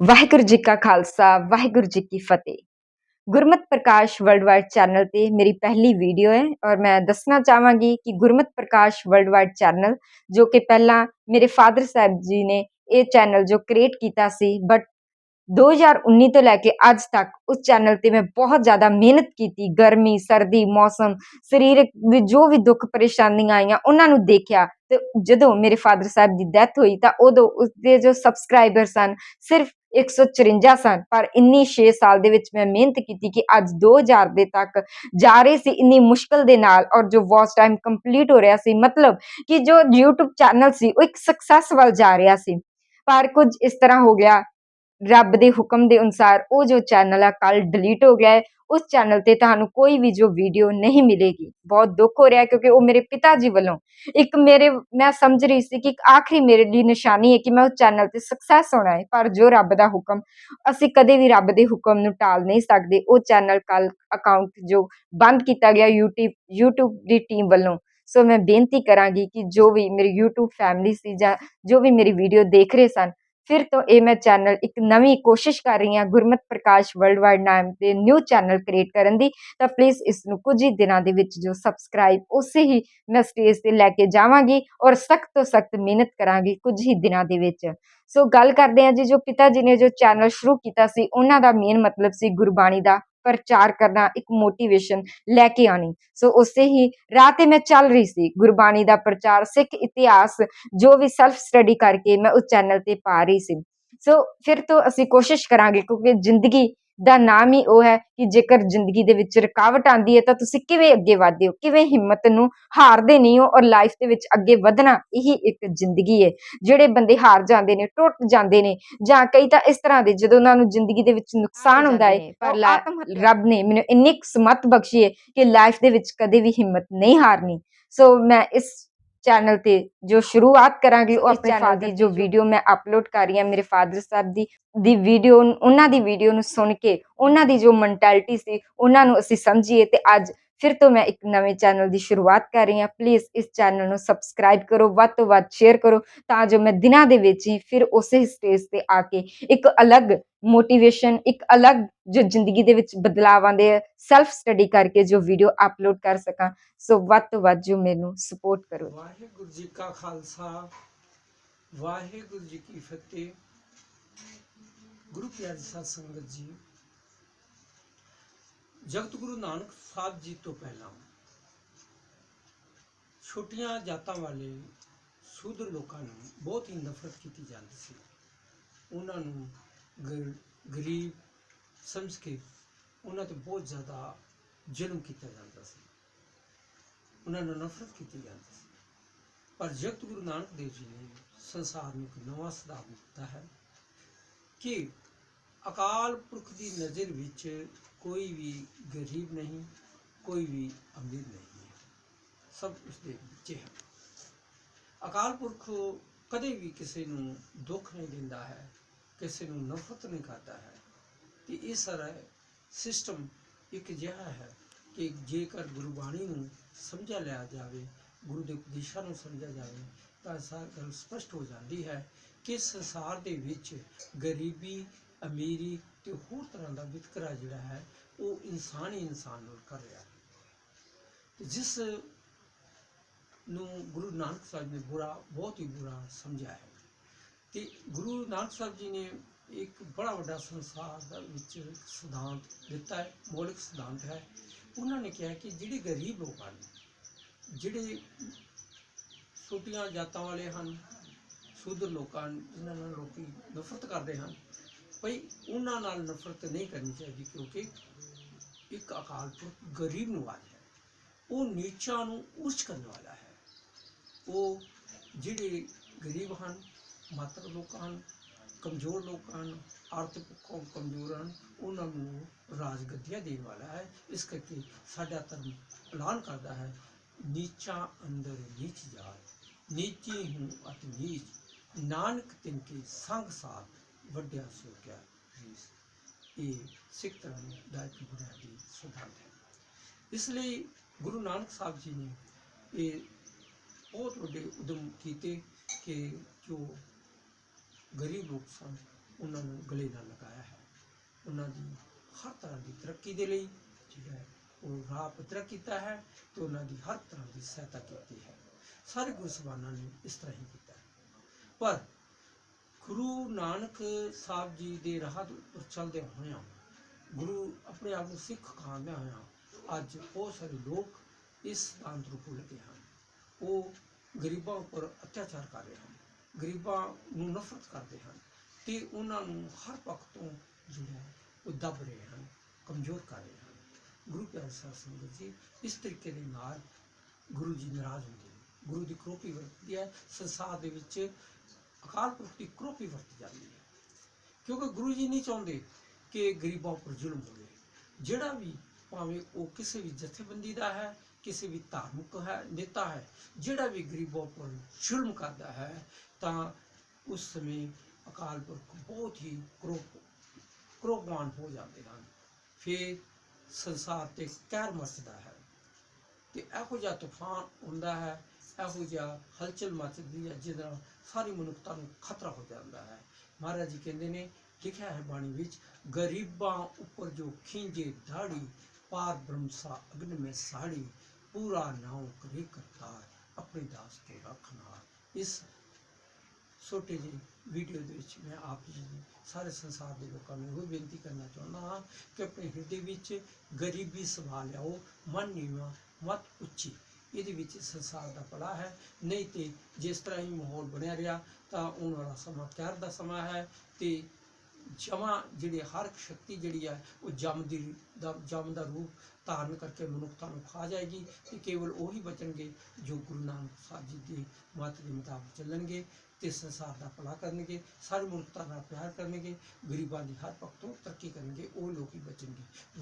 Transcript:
ਵਾਹਿਗੁਰੂ ਜੀ ਕਾ ਖਾਲਸਾ, ਵਾਹਿਗੁਰੂ ਜੀ ਕੀ ਫਤਿਹ। ਗੁਰਮਤ ਪ੍ਰਕਾਸ਼ worldwide channel ਤੇ ਮੇਰੀ ਪਹਿਲੀ ਵੀਡੀਓ ਹੈ ਔਰ ਮੈਂ ਦੱਸਣਾ ਚਾਹਾਂਗੀ ਕਿ ਗੁਰਮਤ ਪ੍ਰਕਾਸ਼ ਵਰਲਡਵਾਈਡ ਚੈਨਲ, ਜੋ ਕਿ ਪਹਿਲਾਂ ਮੇਰੇ ਫਾਦਰ ਸਾਹਿਬ ਜੀ ਨੇ ਇਹ ਚੈਨਲ ਜੋ ਕ੍ਰੀਏਟ ਕੀਤਾ ਸੀ, ਬਟ 2019 ਤੋਂ ਲੈ ਕੇ ਅੱਜ ਤੱਕ ਉਸ ਚੈਨਲ ਤੇ ਮੈਂ ਬਹੁਤ ਜ਼ਿਆਦਾ ਮਿਹਨਤ ਕੀਤੀ, ਗਰਮੀ, ਸਰਦੀ, ਮੌਸਮ, ਸਰੀਰਕ ਵੀ ਜੋ ਵੀ ਦੁੱਖ ਪਰੇਸ਼ਾਨੀਆਂ ਆਈਆਂ, ਉਹਨਾਂ ਨੂੰ ਦੇਖਿਆ ਤੇ ਜਦੋਂ ਮੇਰੇ ਫਾਦਰ ਸਾਹਿਬ ਦੀ ਡੈਥ ਹੋਈ ਤਾਂ ਉਦੋਂ ਉਸਦੇ ਜੋ ਸਬਸਕ੍ਰਾਈਬਰ ਸਨ ਸਿਰਫ 154 ਸਨ, ਪਰ ਇੰਨੀ 6 ਸਾਲ ਦੇ ਵਿੱਚ ਮੈਂ ਮਿਹਨਤ ਕੀਤੀ ਕਿ ਅੱਜ 2000 ਦੇ ਤੱਕ ਜਾ ਰਹੀ ਸੀ ਇੰਨੀ ਮੁਸ਼ਕਲ ਦੇ ਨਾਲ ਔਰ ਜੋ ਵਾਚ ਟਾਈਮ ਕੰਪਲੀਟ ਹੋ ਰਿਹਾ ਸੀ, ਮਤਲਬ ਕਿ ਜੋ YouTube ਚੈਨਲ ਸੀ, ਉਹ ਇੱਕ ਸਕਸੈਸ ਵੱਲ ਜਾ ਰਿਹਾ ਸੀ। ਪਰ ਕੁਝ ਇਸ ਤਰ੍ਹਾਂ ਹੋ ਗਿਆ ਰੱਬ ਦੇ ਹੁਕਮ ਦੇ ਅਨੁਸਾਰ ਉਹ ਜੋ ਚੈਨਲ ਆ ਕੱਲ ਡਿਲੀਟ ਹੋ ਗਿਆ ਹੈ, ਉਸ ਚੈਨਲ ਤੇ ਤੁਹਾਨੂੰ ਕੋਈ ਵੀ ਜੋ ਵੀਡੀਓ ਨਹੀਂ ਮਿਲੇਗੀ। ਬਹੁਤ ਦੁੱਖ ਹੋ ਰਿਹਾ ਕਿਉਂਕਿ ਉਹ ਮੇਰੇ ਪਿਤਾ ਜੀ ਵੱਲੋਂ ਇੱਕ ਮੇਰੇ, ਮੈਂ ਸਮਝ ਰਹੀ ਸੀ ਕਿ ਇੱਕ ਆਖਰੀ ਮੇਰੇ ਲਈ ਨਿਸ਼ਾਨੀ ਹੈ ਕਿ ਮੈਂ ਉਸ ਚੈਨਲ ਤੇ ਸਕਸੈਸ ਹੋਣਾ ਹੈ, ਪਰ ਜੋ ਰੱਬ ਦਾ ਹੁਕਮ, ਅਸੀਂ ਕਦੇ ਵੀ ਰੱਬ ਦੇ ਹੁਕਮ ਨੂੰ ਟਾਲ ਨਹੀਂ ਸਕਦੇ। ਉਹ ਚੈਨਲ ਕੱਲ ਅਕਾਊਂਟ ਜੋ ਬੰਦ ਕੀਤਾ ਗਿਆ YouTube YouTube ਦੀ ਟੀਮ ਵੱਲੋਂ। ਸੋ ਮੈਂ ਬੇਨਤੀ ਕਰਾਂਗੀ ਕਿ ਜੋ ਵੀ ਮੇਰੀ YouTube ਫੈਮਿਲੀ ਸੀ ਜਾਂ ਜੋ ਵੀ ਮੇਰੀ ਵੀਡੀਓ ਦੇਖ ਰਹੇ ਸਨ ਫਿਰ ਤੋਂ ਇਹ ਮੈਂ ਚੈਨਲ ਇੱਕ ਨਵੀਂ ਕੋਸ਼ਿਸ਼ ਕਰ ਰਹੀ ਹਾਂ ਗੁਰਮਤ ਪ੍ਰਕਾਸ਼ ਵਰਲਡ ਵਾਈਡ ਨਾਮ 'ਤੇ ਨਿਊ ਚੈਨਲ ਕ੍ਰੀਏਟ ਕਰਨ ਦੀ, ਤਾਂ ਪਲੀਜ਼ ਇਸ ਨੂੰ ਕੁਝ ਹੀ ਦਿਨਾਂ ਦੇ ਵਿੱਚ ਜੋ ਸਬਸਕ੍ਰਾਈਬ ਉਸੇ ਹੀ ਮੈਂ ਸਟੇਜ ਤੇ ਲੈ ਕੇ ਜਾਵਾਂਗੀ ਔਰ ਸਖਤ ਤੋਂ ਸਖਤ ਮਿਹਨਤ ਕਰਾਂਗੀ ਕੁਝ ਹੀ ਦਿਨਾਂ ਦੇ ਵਿੱਚ। ਸੋ ਗੱਲ ਕਰਦੇ ਹਾਂ ਜੀ ਜੋ ਪਿਤਾ ਜੀ ਨੇ ਜੋ ਚੈਨਲ ਸ਼ੁਰੂ ਕੀਤਾ ਸੀ, ਉਹਨਾਂ ਦਾ ਮੇਨ ਮਤਲਬ ਸੀ ਗੁਰਬਾਣੀ ਦਾ ਪ੍ਰਚਾਰ ਕਰਨਾ ਇੱਕ ਮੋਟੀਵੇਸ਼ਨ ਲੈ ਕੇ ਆਣੀ ਸੋ ਉਸੇ ਹੀ ਰਾਹ ਤੇ ਮੈਂ ਚੱਲ ਰਹੀ ਸੀ, ਗੁਰਬਾਣੀ ਦਾ ਪ੍ਰਚਾਰ, ਸਿੱਖ ਇਤਿਹਾਸ, ਜੋ ਵੀ ਸੈਲਫ ਸਟੱਡੀ ਕਰਕੇ ਮੈਂ ਉਸ ਚੈਨਲ ਤੇ ਪਾ ਰਹੀ ਸੀ। ਸੋ ਫਿਰ ਤੋਂ ਅਸੀਂ ਕੋਸ਼ਿਸ਼ ਕਰਾਂਗੇ ਕਿਉਂਕਿ ਜ਼ਿੰਦਗੀ ਦਾ ਨਾਮ ਹੀ ਉਹ ਹੈ ਕਿ ਜੇਕਰ ਜ਼ਿੰਦਗੀ ਦੇ ਵਿੱਚ ਰੁਕਾਵਟ ਆਂਦੀ ਹੈ ਤਾਂ ਤੁਸੀਂ ਕਿਵੇਂ ਅੱਗੇ ਵਧਦੇ ਹੋ? ਕਿਵੇਂ ਹਿੰਮਤ ਨੂੰ ਹਾਰਦੇ ਨਹੀਂ ਹੋ ਔਰ ਲਾਈਫ ਦੇ ਵਿੱਚ ਅੱਗੇ ਵਧਣਾ ਇਹੀ ਇੱਕ ਜ਼ਿੰਦਗੀ ਹੈ। ਜਿਹੜੇ ਬੰਦੇ ਹਾਰ ਜਾਂਦੇ ਨੇ ਟੁੱਟ ਜਾਂਦੇ ਨੇ ਜਾਂ ਕਈ ਤਾਂ ਇਸ ਤਰ੍ਹਾਂ ਦੇ ਜਦੋਂ ਉਹਨਾਂ ਨੂੰ ਜ਼ਿੰਦਗੀ ਦੇ ਵਿੱਚ ਨੁਕਸਾਨ ਹੁੰਦਾ ਹੈ ਪਰ ਰੱਬ ਨੇ ਮੈਨੂੰ ਇੰਨੀ ਸਮਤ ਬਖਸ਼ੀ ਹੈ ਕਿ ਲਾਈਫ ਦੇ ਵਿੱਚ ਕਦੇ ਵੀ ਹਿੰਮਤ ਨਹੀਂ ਹਾਰਨੀ। ਸੋ ਮੈਂ ਇਸ ਚੈਨਲ ਤੇ ਜੋ ਸ਼ੁਰੂਆਤ ਕਰਾਂਗੀ ਆਪਣੇ channel ਫਾਦਰ ਦੀ ਜੋ- ਵੀਡੀਓ ਮੈਂ ਅਪਲੋਡ ਕਰ ਰਹੀ ਹਾਂ ਮੇਰੇ ਫਾਦਰ ਸਾਹਿਬ ਦੀ ਦੀ ਵੀਡੀਓ ਉਹਨਾਂ ਦੀ ਵੀਡੀਓ ਨੂੰ ਸੁਣ ਕੇ ਉਹਨਾਂ ਦੀ ਜੋ ਮੈਂਟੈਲਿਟੀ ਸੀ ਉਹਨਾਂ ਨੂੰ ਅਸੀਂ ਸਮਝੀਏ ਤੇ ਅੱਜ ਫਿਰ ਤੋਂ ਮੈਂ ਇੱਕ ਨਵੇਂ ਚੈਨਲ ਦੀ ਸ਼ੁਰੂਆਤ ਕਰ ਰਹੀ ਹਾਂ। ਪਲੀਜ਼ ਇਸ ਚੈਨਲ ਨੂੰ ਸਬਸਕ੍ਰਾਈਬ ਕਰੋ, ਵੱਧ ਤੋਂ ਵੱਧ ਸ਼ੇਅਰ ਕਰੋ ਤਾਂ ਜੋ ਮੈਂ ਦਿਨਾਂ ਦੇ ਵਿੱਚ ਹੀ ਫਿਰ ਉਸੇ ਸਟੇਜ ਤੇ ਆ ਕੇ ਇੱਕ ਅਲੱਗ ਮੋਟੀਵੇਸ਼ਨ ਇੱਕ ਅਲੱਗ ਜੋ ਜ਼ਿੰਦਗੀ ਦੇ ਵਿੱਚ ਬਦਲਾਅ ਆਉਂਦੇ ਆ ਸੈਲਫ ਸਟੱਡੀ ਕਰਕੇ ਜੋ ਵੀਡੀਓ ਅਪਲੋਡ ਕਰ ਸਕਾਂ। ਸੋ ਵੱਧ ਤੋਂ ਵੱਧ ਜੋ ਮੈਨੂੰ ਸਪੋਰਟ ਕਰੋ। ਵਾਹਿਗੁਰੂ ਜੀ ਕਾ ਖਾਲਸਾ, ਵਾਹਿਗੁਰੂ ਜੀ ਕੀ ਫਤਿਹ। ਗੁਰੂ ਪਿਆਰੀ ਸਾਧ ਸੰਗਤ ਜੀ ਜਗਤ ਗੁਰੂ ਨਾਨਕ ਸਾਹਿਬ ਜੀ ਤੋਂ ਪਹਿਲਾਂ ਛੋਟੀਆਂ ਜਾਤਾਂ ਵਾਲੇ ਸ਼ੂਦਰ ਲੋਕਾਂ ਨੂੰ ਬਹੁਤ ਹੀ ਨਫ਼ਰਤ ਕੀਤੀ ਜਾਂਦੀ ਸੀ। ਉਹਨਾਂ ਨੂੰ ਗਰੀਬ ਸਮਝ ਕੇ ਉਹਨਾਂ ਤੇ ਬਹੁਤ ਜ਼ਿਆਦਾ ਜ਼ੁਲਮ ਕੀਤਾ ਜਾਂਦਾ ਸੀ। ਉਹਨਾਂ ਨੂੰ ਨਫ਼ਰਤ ਕੀਤੀ ਜਾਂਦੀ ਸੀ। ਪਰ ਜਗਤ ਗੁਰੂ ਨਾਨਕ ਦੇਵ ਜੀ ਨੇ ਸੰਸਾਰ ਨੂੰ ਇੱਕ ਨਵਾਂ ਸਿਧਾਂਤ ਦਿੱਤਾ ਹੈ ਕਿ ਅਕਾਲ ਪੁਰਖ ਦੀ ਨਜ਼ਰ ਵਿੱਚ ਕੋਈ ਵੀ ਗਰੀਬ ਨਹੀਂ, ਕੋਈ ਵੀ ਅਮੀਰ ਨਹੀਂ ਹੈ। ਸਭ ਉਸ ਦੇ ਵਿੱਚ ਹੈ ਅਕਾਲ ਪੁਰਖ ਕਦੇ ਵੀ ਕਿਸੇ ਨੂੰ ਦੁੱਖ ਨਹੀਂ ਦਿੰਦਾ ਹੈ, ਕਿਸੇ ਨੂੰ ਨਫ਼ਰਤ ਨਹੀਂ ਕਰਦਾ ਹੈ। ਤੇ ਇਹ ਸਾਰਾ ਸਿਸਟਮ ਇੱਕ ਜਿਹਾ ਹੈ ਕਿ ਜੇਕਰ ਗੁਰਬਾਣੀ ਨੂੰ ਸਮਝਿਆ ਲਿਆ ਜਾਵੇ, ਗੁਰੂ ਦੇ ਉਪਦੇਸ਼ਾਂ ਨੂੰ ਸਮਝਿਆ ਜਾਵੇ, ਤਾਂ ਸਾਰ ਗੱਲ ਸਪਸ਼ਟ ਹੋ ਜਾਂਦੀ ਹੈ ਕਿ ਸੰਸਾਰ ਦੇ ਵਿੱਚ ਗਰੀਬੀ ਅਮੀਰੀ ਤੇ ਹੋਰ ਤਰ੍ਹਾਂ ਦਾ ਵਿਤਕਰਾ ਜਿਹੜਾ ਹੈ ਉਹ ਇਨਸਾਨ ਹੀ ਇਨਸਾਨ ਨਾਲ ਕਰ ਰਿਹਾ ਤੇ ਜਿਸ ਨੂੰ ਗੁਰੂ ਨਾਨਕ ਸਾਹਿਬ ਨੇ ਬੁਰਾ ਬਹੁਤ ਹੀ ਬੁਰਾ ਸਮਝਿਆ ਹੈ। ਤੇ ਗੁਰੂ ਨਾਨਕ ਸਾਹਿਬ ਜੀ ਨੇ ਇੱਕ ਬੜਾ ਵੱਡਾ ਸੰਸਾਰ ਦਾ ਵਿੱਚ ਸਿਧਾਂਤ ਦਿੱਤਾ ਹੈ ਮੌਲਿਕ ਸਿਧਾਂਤ ਹੈ। ਉਹਨਾਂ ਨੇ ਕਿਹਾ ਕਿ ਜਿਹੜੇ ਗਰੀਬ ਲੋਕ ਹਨ ਜਿਹੜੇ ਛੋਟੀਆਂ ਜਾਤਾਂ ਵਾਲੇ ਹਨ ਸ਼ੁੱਧ ਲੋਕਾਂ ਹਨ, ਜਿਨ੍ਹਾਂ ਨਾਲ ਲੋਕੀ ਨਫ਼ਰਤ ਕਰਦੇ ਹਨ ਭਈ, ਉਹਨਾਂ ਨਾਲ ਨਫ਼ਰਤ ਨਹੀਂ ਕਰਨੀ ਚਾਹੀਦੀ ਕਿਉਂਕਿ ਇੱਕ ਅਕਾਲ ਪੁਰਖ ਗਰੀਬ ਨਿਵਾਜ ਹੈ। ਉਹ ਨੀਚਾਂ ਨੂੰ ਉੱਚ ਕਰਨ ਵਾਲਾ ਹੈ। ਉਹ ਜਿਹੜੇ ਗਰੀਬ ਹਨ, ਮਾਤਰ ਲੋਕ ਹਨ, ਕਮਜ਼ੋਰ ਲੋਕ ਹਨ, ਆਰਥਿਕ ਪੱਖੋਂ ਕਮਜ਼ੋਰ ਹਨ, ਉਹਨਾਂ ਨੂੰ ਰਾਜਗੱਦੀਆਂ ਦੇਣ ਵਾਲਾ ਹੈ। ਇਸ ਕਰਕੇ ਸਾਡਾ ਧਰਮ ਐਲਾਨ ਕਰਦਾ ਹੈ, ਨੀਚਾ ਅੰਦਰ ਨੀਚ ਜਾਤ, ਨੀਚੀ ਹੂੰ ਅਤ ਨੀਚ। ਨਾਨਕ ਤਿਨ ਕੇ ਸੰਗ ਸਾਥ ਵੱਡਿਆ ਸੋ ਕਿਆ ਰੀਸ ਇਹ ਸਿੱਖ ਧਰਮ ਦਾ ਇੱਕ ਬੁਨਿਆਦੀ ਸਿਧਾਂਤ ਹੈ। ਇਸ ਲਈ ਗੁਰੂ ਨਾਨਕ ਸਾਹਿਬ ਜੀ ਨੇ ਇਹ ਬਹੁਤ ਵੱਡੇ ਉਦਮ ਕੀਤੇ ਕਿ ਜੋ ਗਰੀਬ ਲੋਕ ਸਨ, ਉਹਨਾਂ ਨੂੰ ਗਲੇ ਨਾਲ ਲਗਾਇਆ ਹੈ। ਉਹਨਾਂ ਦੀ ਹਰ ਤਰ੍ਹਾਂ ਦੀ ਤਰੱਕੀ ਦੇ ਲਈ ਜਿਹੜਾ ਹੈ, ਉਹ ਰਾਹ ਪੱਧਰਾ ਕੀਤਾ ਹੈ ਤੇ ਉਹਨਾਂ ਦੀ ਹਰ ਤਰ੍ਹਾਂ ਦੀ ਸਹਾਇਤਾ ਕੀਤੀ ਹੈ। ਸਾਰੇ ਗੁਰੂ ਸਭਾਨਾਂ ਨੇ ਇਸ ਤਰ੍ਹਾਂ ਹੀ ਕੀਤਾ ਪਰ ਗੁਰੂ ਨਾਨਕ ਸਾਹਿਬ ਜੀ ਦੇ ਰਾਹ ਉੱਪਰ ਚੱਲਦੇ ਹੋਇਆਂ ਗੁਰੂ ਆਪਣੇ ਆਪ ਨੂੰ ਸਿੱਖ ਕਹਾਉਂਦੇ ਹੋਇਆਂ ਅੱਜ ਬਹੁਤ ਸਾਰੇ ਲੋਕ ਇਸ ਸਿਧਾਂਤ ਨੂੰ ਭੁੱਲ ਹਨ। ਉਹ ਗਰੀਬਾਂ ਉੱਪਰ ਅਤਿਆਚਾਰ ਕਰ ਰਹੇ ਹਨ, ਗਰੀਬਾਂ ਨੂੰ ਨਫ਼ਰਤ ਕਰਦੇ ਹਨ ਤੇ ਉਹਨਾਂ ਨੂੰ ਹਰ ਪੱਖ ਤੋਂ ਜਿਹੜਾ ਉਹ ਦੱਬ ਰਹੇ ਹਨ, ਕਮਜ਼ੋਰ ਕਰ ਰਹੇ ਹਨ। ਗੁਰੂ ਪਿਆਰੇ ਸਾਹਿਬ ਸੰਗਤ ਜੀ, ਇਸ ਤਰੀਕੇ ਦੇ ਨਾਲ ਗੁਰੂ ਜੀ ਨਾਰਾਜ਼ ਹੁੰਦੇ ਨੇ, ਗੁਰੂ ਦੀ ਕਰੋਪੀ ਵਰਤਦੀ ਹੈ, ਸੰਸਾਰ ਦੇ ਵਿੱਚ ਅਕਾਲ ਪੁਰਖ ਦੀ ਕਰੋਪੀ ਵਰਤੀ ਜਾਂਦੀ ਹੈ। ਕਿਉਂਕਿ ਗੁਰੂ ਜੀ ਨਹੀਂ ਚਾਹੁੰਦੇ ਕਿ ਗਰੀਬਾਂ ਉੱਪਰ ਜ਼ੁਲਮ ਹੋਵੇ। ਜਿਹੜਾ ਵੀ ਭਾਵੇਂ ਉਹ ਕਿਸੇ ਵੀ ਜਥੇਬੰਦੀ ਦਾ ਹੈ, ਕਿਸੇ ਵੀ ਧਾਰਮਿਕ ਹੈ, ਨੇਤਾ ਹੈ, ਜਿਹੜਾ ਵੀ ਗਰੀਬਾਂ ਉੱਪਰ ਜ਼ੁਲਮ ਕਰਦਾ ਹੈ, ਤਾਂ ਉਸ ਸਮੇਂ ਅਕਾਲ ਪੁਰਖ ਬਹੁਤ ਹੀ ਕਰੋਪ ਕਰੋਪਵਾਨ ਹੋ ਜਾਂਦੇ ਹਨ। ਫਿਰ ਸੰਸਾਰ ਤੇ ਕਹਿਰ ਮਚਦਾ ਹੈ। ਤੇ ਇਹੋ ਜਿਹਾ ਤੂਫਾਨ ਹੁੰਦਾ ਹੈ ਇਹੋ ਜਿਹਾ ਹਲਚਲ ਮਚਦੀ ਹੈ ਜਿਹਦੇ ਨਾਲ ਸਾਰੀ ਮਨੁੱਖਤਾ ਨੂੰ ਖਤਰਾ ਹੋ ਜਾਂਦਾ ਹੈ ਮਹਾਰਾਜ ਜੀ ਕਹਿੰਦੇ ਨੇ ਲਿਖਿਆ ਹੈ ਬਾਣੀ ਵਿੱਚ ਗਰੀਬਾਂ ਉੱਪਰ ਜੋ ਖਿੰਜੇ ਦਾੜੀ ਪਾਰ ਬ੍ਰਹਮਸਾ ਅਗਨ ਮੇ ਸਾੜੀ ਪੂਰਾ ਨਾਉ ਕਰੇ ਕਰਤਾਰ ਆਪਣੇ ਦਾਸ ਕੇ ਰੱਖਨਾਰ ਇਸ ਛੋਟੇ ਜਿਹੇ ਵੀਡੀਓ ਦੇ ਵਿੱਚ ਮੈਂ ਆਪ ਜੀ ਸਾਰੇ ਸੰਸਾਰ ਦੇ ਲੋਕਾਂ ਨੂੰ ਇਹੋ ਬੇਨਤੀ ਕਰਨਾ ਚਾਹੁੰਦਾ ਹਾਂ ਕਿ ਆਪਣੇ ਹਿਰਦੇ ਵਿੱਚ ਗਰੀਬੀ ਸਮਾ ਲਿਆਓ ਮਨ ਨੀਵਾਂ ਮਤ ਉੱਚੀ ਇਹਦੇ ਵਿੱਚ ਸੰਸਾਰ ਦਾ ਭਲਾ ਹੈ। ਨਹੀਂ ਤੇ ਜਿਸ ਤਰ੍ਹਾਂ ਹੀ ਮਾਹੌਲ ਬਣਿਆ ਰਿਹਾ, ਤਾਂ ਆਉਣ ਵਾਲਾ ਸਮਾਂ ਕਹਿਰ ਦਾ ਸਮਾਂ ਹੈ ਤੇ ਜਮਾ ਜਿਹੜੇ ਹਰ ਇੱਕ ਸ਼ਕਤੀ ਜਿਹੜੀ ਹੈ, ਉਹ ਜਮ ਦੀ ਦਾ, ਜਮ ਦਾ ਰੂਪ ਧਾਰਨ ਕਰਕੇ ਮਨੁੱਖਤਾ ਨੂੰ ਖਾ ਜਾਏਗੀ ਤੇ ਕੇਵਲ ਉਹੀ ਬਚਣਗੇ ਜੋ ਗੁਰੂ ਨਾਨਕ ਸਾਹਿਬ ਜੀ ਦੀ ਮੱਤ ਦੇ ਮੁਤਾਬਕ ਚੱਲਣਗੇ ਤੇ ਸੰਸਾਰ ਦਾ ਭਲਾ ਕਰਨਗੇ, ਸਾਰੇ ਮਨੁੱਖਤਾ ਨਾਲ ਪਿਆਰ ਕਰਨਗੇ, ਗਰੀਬਾਂ ਦੀ ਹਰ ਪੱਖ ਤੋਂ ਤਰੱਕੀ ਕਰਨਗੇ, ਉਹ ਲੋਕ ਹੀ ਬਚਣਗੇ।